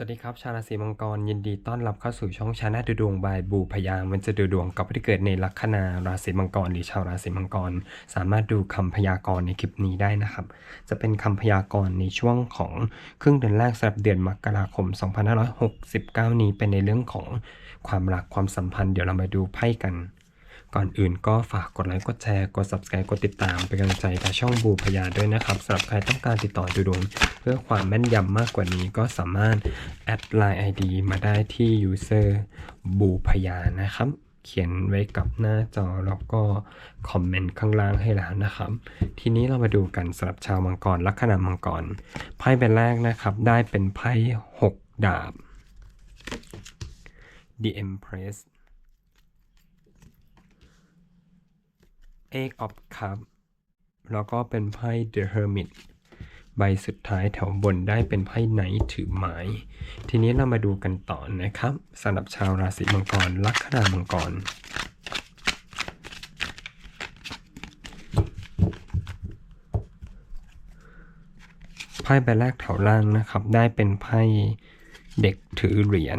สวัสดีครับ ชาวราศีมังกรยินดีต้อนรับเข้าสู่ช่องชาแนลดูดวงบายบูพยามันจะดูดวงกับผู้ที่เกิดในลัคนาราศีมังกรหรือชาวราศีมังกร สามารถดูคำพยากรณ์ในคลิปนี้ได้นะครับ จะเป็นคำพยากรณ์ในช่วงของครึ่งเดือนแรกสำหรับเดือนมกราคม 2569 นี้เป็นในเรื่องของความรักความสัมพันธ์ เดี๋ยวเรามาดูไพ่กัน ก่อนอื่นก็ฝากกดไลค์ กดแชร์ กด subscribe กดติดตามเป็นกำลังใจกับช่องบูพยาด้วยนะครับสำหรับใครต้องการติดต่อดูดวงเพื่อความแม่นยำมากกว่านี้ก็สามารถแอดไลน์ ID มาได้ที่ user บูพยานะครับ เขียนไว้กับหน้าจอแล้วก็คอมเมนต์ข้างล่างให้แล้วนะครับ ทีนี้เรามาดูกันสำหรับชาวมังกรลัคนามังกรไพ่ใบแรกนะครับ ได้เป็นไพ่6ดาบ The Empress Eight of cup แล้วก็เป็นไพ่ The Hermit ใบสุดท้ายแถวบนได้เป็นไพ่ไหนถือไม้ทีนี้เรามาดูกันต่อนะครับสำหรับชาวราศีมังกร ลัคนามังกร ไพ่ใบแรกแถวล่างนะครับ ได้เป็นไพ่เด็กถือเหรียญ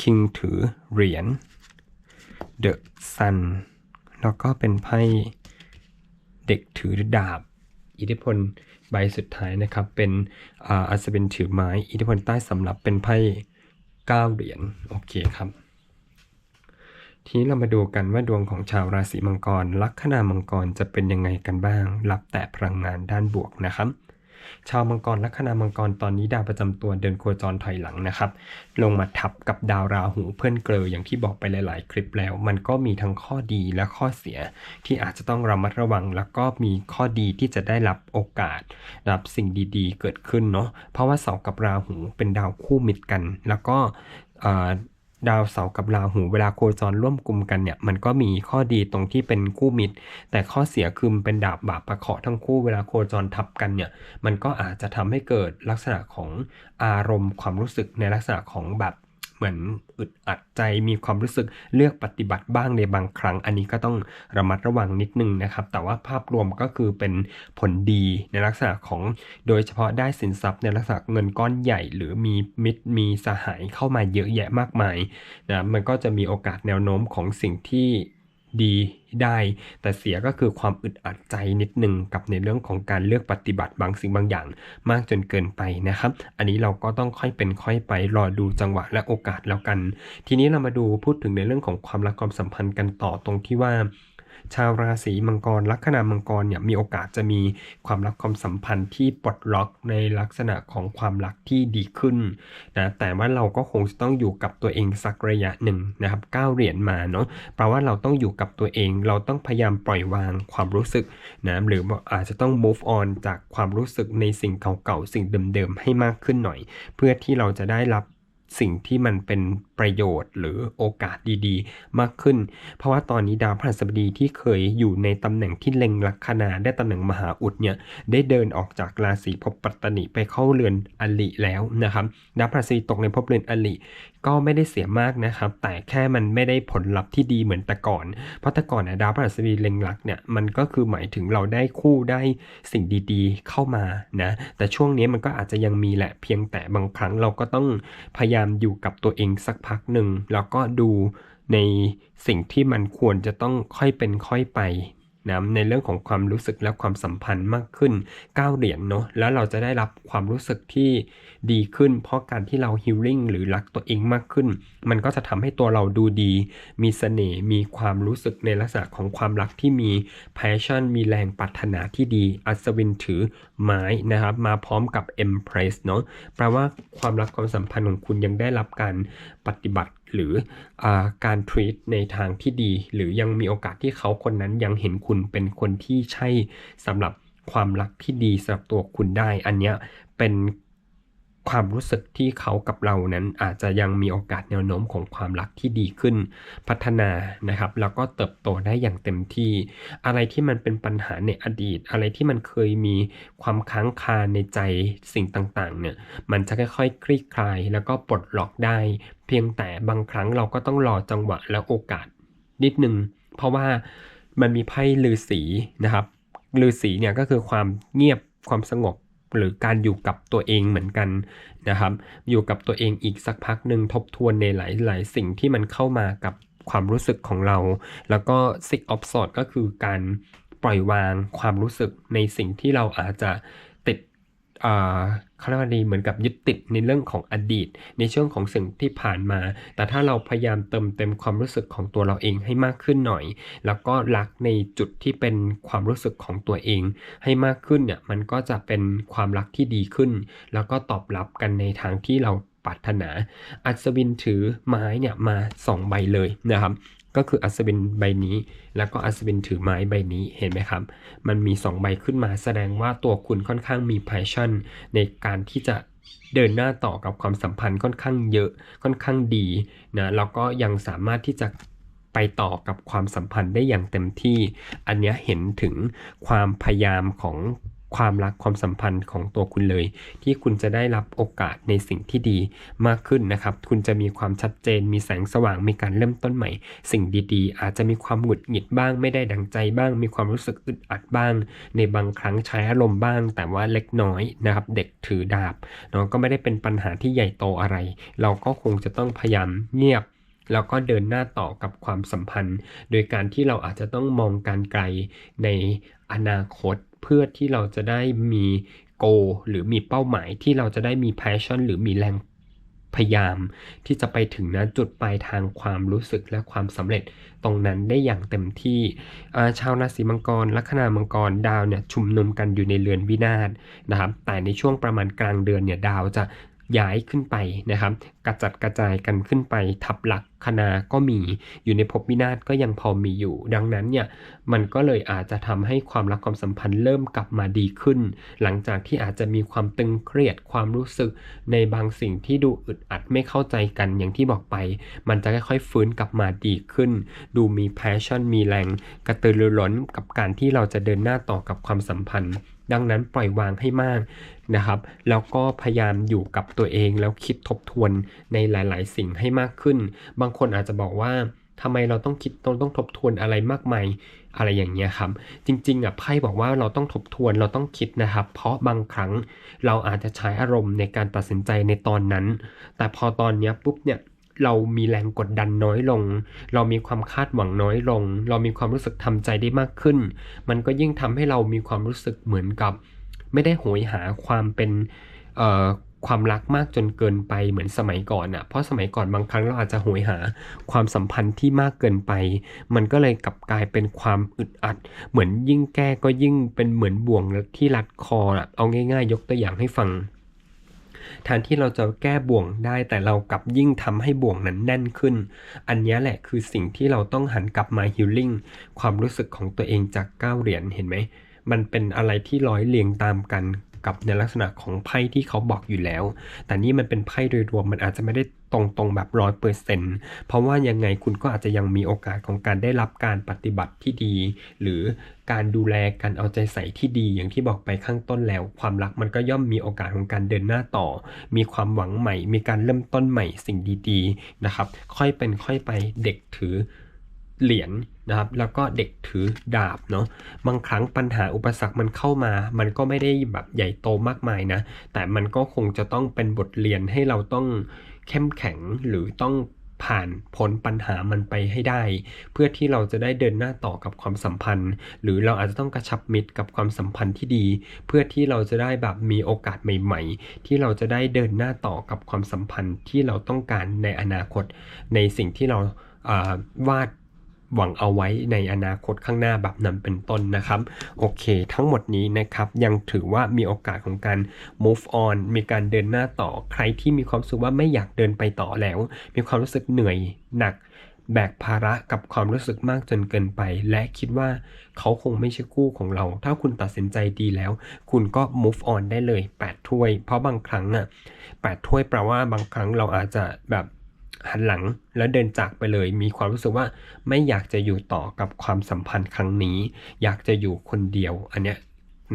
คิงถือเหรียญเดอะซัน แล้วก็เป็นไพ่เด็กถือดาบ อิทธิพลใบสุดท้ายนะครับ เป็นอ่าอัศวินถือไม้ อิทธิพลใต้สำหรับเป็นไพ่เก้าเหรียญโอเคครับ ทีนี้เรามาดูกันว่าดวงของชาวราศีมังกร ลัคนามังกรจะเป็นยังไงกันบ้าง รับแต่พลังงานด้านบวกนะครับ ชาวมังกรลัคนามังกรตอนนี้ดาวประจำตัวเดินโคจรถอยหลังนะครับ ลงมาทับกับดาวราหูเพื่อนเกลออย่างที่บอกไปหลาย ๆ คลิปแล้ว มันก็มีทั้งข้อดีและข้อเสีย ที่อาจจะต้องระมัดระวัง แล้วก็มีข้อดีที่จะได้รับโอกาสรับสิ่งดีๆ เกิดขึ้นเนาะเพราะว่าเสากับราหูเป็นดาวคู่มิตรกัน แล้วก็ ดาวเสาร์กับราหูเวลาโคจรร่วมกลุ่มกันเนี่ยมันก็มีข้อดีตรงที่เป็นคู่มิตร แต่ข้อเสียคือมันเป็นดาบบาปประเคาะทั้งคู่เวลาโคจรทับกันเนี่ยมันก็อาจจะทำให้เกิดลักษณะของอารมณ์ความรู้สึกในลักษณะของแบบ เหมือนอึดอัดใจมีความรู้สึกเลือกปฏิบัติบ้างในบางครั้ง อันนี้ก็ต้องระมัดระวังนิดนึงนะครับ แต่ว่าภาพรวมก็คือเป็นผลดีในลักษณะของโดยเฉพาะได้สินทรัพย์ในลักษณะเงินก้อนใหญ่ หรือมีมิตรมีสหายเข้ามาเยอะแยะมากมายนะมันก็จะมีโอกาสแนวโน้มของสิ่งที่ ดีได้ แต่เสียก็คือความอึดอัดใจนิดนึงกับในเรื่องของการเลือกปฏิบัติบางสิ่งบางอย่าง มากจนเกินไปนะครับ อันนี้เราก็ต้องค่อยเป็นค่อยไปรอดูจังหวะและโอกาสแล้วกัน ทีนี้เรามาดูพูดถึงในเรื่องของความรักความสัมพันธ์กันต่อตรงที่ว่า ชาวราศีมังกรลัคนามังกรเนี่ยมีโอกาสจะมีความรักความสัมพันธ์ที่ปลดล็อกในลักษณะของความรักที่ดีขึ้นนะแต่ว่าเราก็คงจะต้องอยู่กับตัวเองสักระยะหนึ่งนะครับก้าเหรียญมาเนาะแปลว่าเราต้องอยู่กับตัวเอง เราต้องพยายามปล่อยวางความรู้สึกนะหรืออาจจะต้อง move on จากความรู้สึกในสิ่งเก่าๆสิ่งเดิมๆให้มากขึ้นหน่อย เพื่อที่เราจะได้รับสิ่งที่มันเป็นประโยชน์ หรือโอกาสดีๆ มากขึ้น เพราะว่าตอนนี้ดาวพฤหัสบดีที่เคยอยู่ในตำแหน่งที่เล็งลัคนาได้ตำแหน่งมหาอุดเนี่ยได้เดินออกจากราศีภพปัตตนิไปเข้าเรือนอลิแล้วนะครับดาวพฤหัสบดีตกในภพเรือนอลิก็ไม่ได้เสียมากนะครับ แต่แค่มันไม่ได้ผลลัพธ์ที่ดีเหมือนแต่ก่อน เพราะแต่ก่อนเนี่ยดาวพฤหัสบดีเล็งลักเนี่ยมันก็คือหมายถึงเราได้คู่ได้สิ่งดีๆ เข้ามานะแต่ช่วงนี้มันก็อาจจะยังมีแหละเพียงแต่บางครั้งเราก็ต้องพยายามอยู่กับตัวเองสักพักหนึ่งแล้วก็ดูในสิ่งที่มันควรจะต้องค่อยเป็นค่อยไป นะในเรื่องของความรู้สึกและความสัมพันธ์มากขึ้นก้าวเหรียญเนาะแล้วเราจะได้รับความรู้สึกที่ดีขึ้น เพราะการที่เราฮิลลิ่งหรือรักตัวเองมากขึ้น มันก็จะทำให้ตัวเราดูดี มีเสน่ห์มีความรู้สึกในลักษณะของความรักที่มี passion มีแรงปรารถนาที่ดี อัศวินถือไม้นะครับมาพร้อมกับ empress เนาะแปลว่าความรักความสัมพันธ์ของคุณยังได้รับการปฏิบัติ หรืออการทรีตในทางที่ดี หรือยังมีโอกาสที่เขาคนนั้นยังเห็นคุณเป็นคนที่ใช่สำหรับความรักที่ดีสำหรับตัวคุณได้ อันเนี้ยเป็น ความรู้สึกที่เขากับเรานั้นอาจจะยังมีโอกาสแนวโน้มของความรักที่ดีขึ้น พัฒนานะครับ แล้วก็เติบโตได้อย่างเต็มที่ อะไรที่มันเป็นปัญหาในอดีต อะไรที่มันเคยมีความค้างคาในใจสิ่งต่างๆ เนี่ยมันจะค่อยๆคลี่คลาย แล้วก็ปลดล็อกได้ เพียงแต่บางครั้งเราก็ต้องรอจังหวะและโอกาส นิดนึง เพราะว่ามันมีไพ่ลือสีนะครับลือสีเนี่ยก็คือความเงียบความสงบ หรือการอยู่กับตัวเองเหมือนกันนะครับ อยู่กับตัวเองอีกสักพักหนึ่งทบทวนในหลาย ๆ สิ่งที่มันเข้ามากับความรู้สึกของเรา แล้วก็ six of sort ก็คือการปล่อยวางความรู้สึกในสิ่งที่เราอาจจะ เขาเรียกว่าดีเหมือนกับยึดติดในเรื่องของอดีต ในช่วงของสิ่งที่ผ่านมา แต่ถ้าเราพยายามเติมเต็มความรู้สึกของตัวเราเองให้มากขึ้นหน่อย แล้วก็รักในจุดที่เป็นความรู้สึกของตัวเอง ให้มากขึ้นเนี่ยมันก็จะเป็นความรักที่ดีขึ้น แล้วก็ตอบรับกันในทางที่เราปรารถนา อัศวินถือไม้เนี่ยมา 2 ใบเลยนะครับ ก็คืออัศวินใบนี้ แล้วก็อัศวินถือไม้ใบนี้เห็นไหมครับ มันมี 2 ใบขึ้นมาแสดงว่าตัวคุณค่อนข้างมี passion ในการที่จะเดินหน้าต่อกับความสัมพันธ์ค่อนข้างเยอะค่อนข้างดีนะแล้วก็ยังสามารถที่จะไปต่อกับความสัมพันธ์ได้อย่างเต็มที่ อันนี้เห็นถึงความพยายามของ ความรักความสัมพันธ์ของตัวคุณเลย ที่คุณจะได้รับโอกาสในสิ่งที่ดีมากขึ้นนะครับ คุณจะมีความชัดเจน มีแสงสว่างมีการเริ่มต้นใหม่ สิ่งดีๆ อาจจะมีความหงุดหงิดบ้าง ไม่ได้ดังใจบ้าง มีความรู้สึกอึดอัดบ้าง ในบางครั้งใช้อารมณ์บ้าง แต่ว่าเล็กน้อยนะครับเด็กถือดาบเนาะก็ไม่ได้เป็นปัญหาที่ใหญ่โตอะไร เราก็คงจะต้องพยายามเงียบแล้วก็เดินหน้าต่อกับความสัมพันธ์ โดยการที่เราอาจจะต้องมองการไกลในอนาคต เพื่อที่เราจะได้มีโก หรือมีเป้าหมายที่เราจะได้มีแพชชั่นหรือมีแรงพยายามที่จะไปถึงนะจุดปลายทางความรู้สึกและความสำเร็จตรงนั้นได้อย่างเต็มที่ชาวราศีมังกรลัคนามังกรดาวเนี่ยชุมนุมกันอยู่ในเรือนวินาศนะครับแต่ในช่วงประมาณกลางเดือนเนี่ยดาวจะ ย้ายขึ้นไปนะครับ กระจัดกระจายกันขึ้นไปทับหลักคณาก็มีอยู่ในภพวินาศก็ยังพอมีอยู่ ดังนั้นเนี่ยมันก็เลยอาจจะทำให้ความรักความสัมพันธ์เริ่มกลับมาดีขึ้น หลังจากที่อาจจะมีความตึงเครียดความรู้สึกในบางสิ่งที่ดูอึดอัดไม่เข้าใจกันอย่างที่บอกไป มันจะค่อยๆฟื้นกลับมาดีขึ้น ดูมี passion มีแรง กระตือรือร้นกับการที่เราจะเดินหน้าต่อกับความสัมพันธ์ ดังนั้นปล่อยวางให้มากนะครับ แล้วก็พยายามอยู่กับตัวเองแล้วคิดทบทวนในหลาย ๆ สิ่งให้มากขึ้น บางคนอาจจะบอกว่าทำไมเราต้องคิดต้องต้องทบทวนอะไรมากมายอะไรอย่างเงี้ยครับ จริงๆอะไพ่บอกว่าเราต้องทบทวนเราต้องคิดนะครับ เพราะบางครั้งเราอาจจะใช้อารมณ์ในการตัดสินใจในตอนนั้น แต่พอตอนเนี้ยปุ๊บเนี่ย เรามีแรงกดดันน้อยลง เรามีความคาดหวังน้อยลง เรามีความรู้สึกทำใจได้มากขึ้น มันก็ยิ่งทำให้เรามีความรู้สึกเหมือนกับ ไม่ได้โหยหาความเป็นความรักมากจนเกินไปเหมือนสมัยก่อนอะ่ะ เพราะสมัยก่อนบางครั้งเราอาจจะโหยหาความสัมพันธ์ที่มากเกินไป มันก็เลยกลับกลายเป็นความอึดอัด เหมือนยิ่งแก้ก็ยิ่งเป็นเหมือนบ่วงที่รัดคออะ เอาง่าย ๆ ยกตัวอย่างให้ฟัง แทนที่เราจะแก้บ่วงได้ แต่เรากลับยิ่งทำให้บ่วงนั้นแน่นขึ้น อันนี้แหละคือสิ่งที่เราต้องหันกลับมาฮิลลิ่งความรู้สึกของตัวเองจากเก้าเหรียญเห็นไหม มันเป็นอะไรที่ร้อยเรียงตามกันกับในลักษณะของไพ่ที่เขาบอกอยู่แล้ว แต่นี่มันเป็นไพ่โดยรวมมันอาจจะไม่ได้ ตรงๆแบบร้อยเปอร์เซ็นต์เพราะว่ายังไงคุณก็อาจจะยังมีโอกาสของการได้รับการปฏิบัติที่ดี หรือการดูแลการเอาใจใส่ที่ดีอย่างที่บอกไปข้างต้นแล้ว ความรักมันก็ย่อมมีโอกาสของการเดินหน้าต่อ มีความหวังใหม่ มีการเริ่มต้นใหม่สิ่งดีๆนะครับ ค่อยเป็นค่อยไปเด็กถือเหรียญนะครับแล้วก็เด็กถือดาบเนาะบางครั้งปัญหาอุปสรรคมันเข้ามา มันก็ไม่ได้แบบใหญ่โตมากมายนะ แต่มันก็คงจะต้องเป็นบทเรียนให้เราต้อง เข้มแข็งหรือต้องผ่านพ้นปัญหามันไปให้ได้ เพื่อที่เราจะได้เดินหน้าต่อกับความสัมพันธ์ หรือเราอาจจะต้องกระชับมิตรกับความสัมพันธ์ที่ดี เพื่อที่เราจะได้แบบมีโอกาสใหม่ ๆ ที่เราจะได้เดินหน้าต่อกับความสัมพันธ์ที่เราต้องการในอนาคต ในสิ่งที่เราาวาด หวังเอาไว้ในอนาคตข้างหน้าแบบนั้นเป็นต้นนะครับ โอเค ทั้งหมดนี้นะครับยังถือว่ามีโอกาสของการ move on มีการเดินหน้าต่อใครที่มีความรู้สึกว่าไม่อยากเดินไปต่อแล้ว มีความรู้สึกเหนื่อยหนักแบกภาระกับความรู้สึกมากจนเกินไป และคิดว่าเขาคงไม่ใช่คู่ของเรา ถ้าคุณตัดสินใจดีแล้ว คุณก็ move on ได้เลย 8 ถ้วย เพราะบางครั้งอะ8ถ้วยแปลว่าบางครั้งเราอาจจะแบบ หันหลังแล้วเดินจากไปเลย มีความรู้สึกว่าไม่อยากจะอยู่ต่อกับความสัมพันธ์ครั้งนี้ อยากจะอยู่คนเดียวอันเนี้ย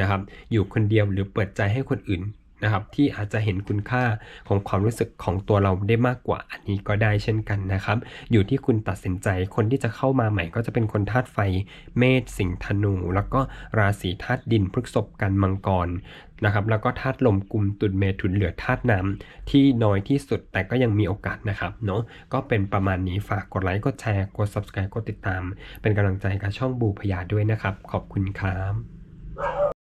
นะครับ อยู่คนเดียวหรือเปิดใจให้คนอื่น นะครับที่อาจจะเห็นคุณค่าของความรู้สึกของตัวเราได้มากกว่าอันนี้ก็ได้เช่นกันนะครับ อยู่ที่คุณตัดสินใจคนที่จะเข้ามาใหม่ก็จะเป็นคนธาตุไฟ เมษสิงห์ธนู แล้วก็ราศีธาตุดินพฤษภกันมังกรนะครับแล้วก็ธาตุลมกลุ่มตุลเมถุนเหลือธาตุน้ำที่น้อยที่สุดแต่ก็ยังมีโอกาสนะครับเนาะก็เป็นประมาณนี้ฝากกดไลค์กดแชร์กด subscribe กดติดตาม เป็นกำลังใจกับช่องบูพยาด้วยนะครับ ขอบคุณครับ